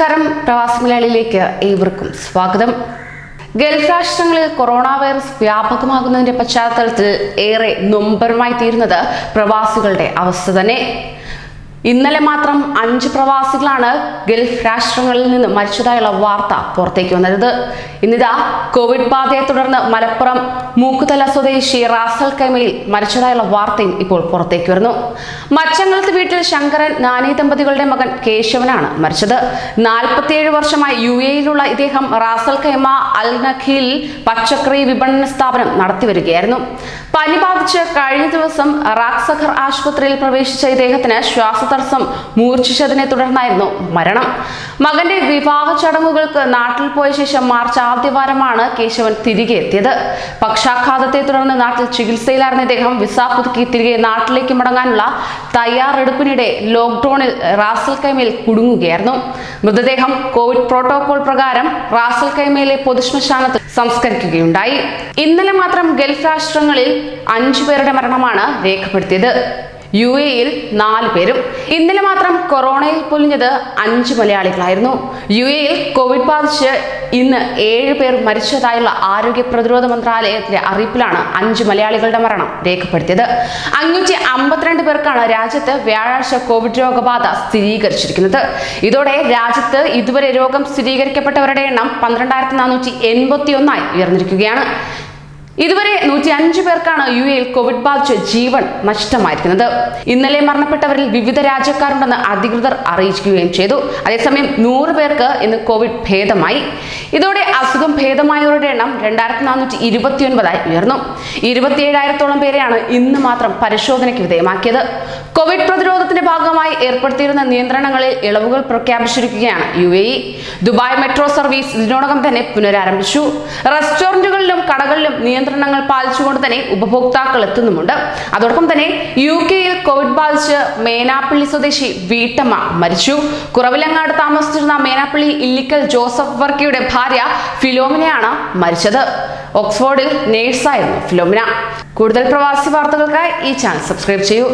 പ്രവാസി മലയാളിയിലേക്ക് ഏവർക്കും സ്വാഗതം. ഗൾഫ് രാഷ്ട്രങ്ങളിൽ കൊറോണ വൈറസ് വ്യാപകമാകുന്നതിന്റെ പശ്ചാത്തലത്തിൽ ഏറെ നൊമ്പരമായി തീരുന്നത് പ്രവാസികളുടെ അവസ്ഥ തന്നെ. ഇന്നലെ മാത്രം അഞ്ച് പ്രവാസികളാണ് ഗൾഫ് രാഷ്ട്രങ്ങളിൽ നിന്ന് മരിച്ചതായുള്ള വാർത്ത പുറത്തേക്ക് വന്നത്. ഇന്നിതാ കോവിഡ് ബാധയെ തുടർന്ന് മലപ്പുറം മൂക്കുതല സ്വദേശി റാസൽ കൈമയിൽ മരിച്ചതായുള്ള വാർത്തയും ഇപ്പോൾ പുറത്തേക്ക് വരുന്നു. മച്ചങ്ങളത്ത് വീട്ടിൽ ശങ്കരൻ നാനി ദമ്പതികളുടെ മകൻ കേശവനാണ് മരിച്ചത്. നാൽപ്പത്തിയേഴ് വർഷമായി യു എയിലുള്ള ഇദ്ദേഹം റാസൽ കൈമ അൽ നഖിൽ പച്ചക്കറി വിപണന സ്ഥാപനം നടത്തിവരികയായിരുന്നു. പനി ബാധിച്ച് കഴിഞ്ഞ ദിവസം റാക്സഖർ ആശുപത്രിയിൽ പ്രവേശിച്ച ഇദ്ദേഹത്തിന് ശ്വാസതടസ്സം മൂർച്ഛിച്ചതിനെ തുടർന്നായിരുന്നു മരണം. മകന്റെ വിവാഹ ചടങ്ങുകൾക്ക് നാട്ടിൽ പോയ ശേഷം മാർച്ച് ആദ്യവാരമാണ് കേശവൻ തിരികെ എത്തിയത്. പക്ഷാഘാതത്തെ തുടർന്ന് നാട്ടിൽ ചികിത്സയിലായിരുന്ന ഇദ്ദേഹം വിസ പുതുക്കി തിരികെ നാട്ടിലേക്ക് മടങ്ങാനുള്ള തയ്യാറെടുപ്പിനിടെ ലോക്ക്ഡൌണിൽ റാസൽ കൈമയിൽ കുടുങ്ങുകയായിരുന്നു. മൃതദേഹം കോവിഡ് പ്രോട്ടോകോൾ പ്രകാരം റാസൽ കൈമയിലെ പൊതുശ്മശാനത്തിൽ സംസ്കരിക്കുകയുണ്ടായി. ഇന്നലെ മാത്രം ഗൾഫ് രാഷ്ട്രങ്ങളിൽ അഞ്ചു പേരുടെ മരണമാണ് രേഖപ്പെടുത്തിയത്. യു എയിൽ നാല് പേരും. ഇന്നലെ മാത്രം കൊറോണയിൽ പൊലിഞ്ഞത് അഞ്ച് മലയാളികളായിരുന്നു. യു എയിൽ കോവിഡ് ബാധിച്ച് ഇന്ന് ഏഴ് പേർ മരിച്ചതായുള്ള ആരോഗ്യ പ്രതിരോധ മന്ത്രാലയത്തിന്റെ അറിയിപ്പിലാണ് അഞ്ച് മലയാളികളുടെ മരണം രേഖപ്പെടുത്തിയത്. അഞ്ഞൂറ്റി അമ്പത്തിരണ്ട് പേർക്കാണ് രാജ്യത്ത് വ്യാഴാഴ്ച കോവിഡ് രോഗബാധ സ്ഥിരീകരിച്ചിരിക്കുന്നത്. ഇതോടെ രാജ്യത്ത് ഇതുവരെ രോഗം സ്ഥിരീകരിക്കപ്പെട്ടവരുടെ എണ്ണം പന്ത്രണ്ടായിരത്തി നാനൂറ്റി എൺപത്തി ഒന്നായി ഉയർന്നിരിക്കുകയാണ്. ഇതുവരെ നൂറ്റി അഞ്ച് പേർക്കാണ് യു എയിൽ കോവിഡ് ബാധിച്ച് ജീവൻ നഷ്ടമായിരിക്കുന്നത്. ഇന്നലെ മരണപ്പെട്ടവരിൽ വിവിധ രാജ്യക്കാരുണ്ടെന്ന് അധികൃതർ അറിയിക്കുകയും ചെയ്തു. അതേസമയം നൂറ് പേർക്ക് ഇന്ന് കോവിഡ് ഭേദമായി. ഇതോടെ അസുഖം ഭേദമായവരുടെ എണ്ണം രണ്ടായിരത്തി നാനൂറ്റി ഇരുപത്തി ഒൻപതായി ഉയർന്നു. ഇരുപത്തിയേഴായിരത്തോളം പേരെയാണ് ഇന്ന് മാത്രം പരിശോധനയ്ക്ക് വിധേയമാക്കിയത്. കോവിഡ് പ്രതിരോധത്തിന്റെ ഭാഗമായി ഏർപ്പെടുത്തിയിരുന്ന നിയന്ത്രണങ്ങളിൽ ഇളവുകൾ പ്രഖ്യാപിച്ചിരിക്കുകയാണ് U A Dubai metro service ഇതിനോടകം തന്നെ പുനരാരംഭിച്ചു. റെസ്റ്റോറന്റുകളിലും കടകളിലും നിയന്ത്രണങ്ങൾ പാലിച്ചുകൊണ്ട് തന്നെ ഉപഭോക്താക്കൾ എത്തുന്നുമുണ്ട്. അതോടൊപ്പം തന്നെ യു കെയിൽ കോവിഡ് ബാധിച്ച് മേനാപ്പള്ളി സ്വദേശി വീട്ടമ്മ മരിച്ചു. കുറവിലങ്ങാട് താമസിച്ചിരുന്ന മേനാപ്പള്ളി ഇല്ലിക്കൽ ജോസഫ് വർക്കിയുടെ ഭാര്യ ഫിലോമിനയാണ് മരിച്ചത്. ഓക്സ്ഫോർഡിൽ നേഴ്സായിരുന്നു ഫിലോമിന. കൂടുതൽ പ്രവാസി വാർത്തകൾക്കായി ഈ ചാനൽ സബ്സ്ക്രൈബ് ചെയ്യൂ.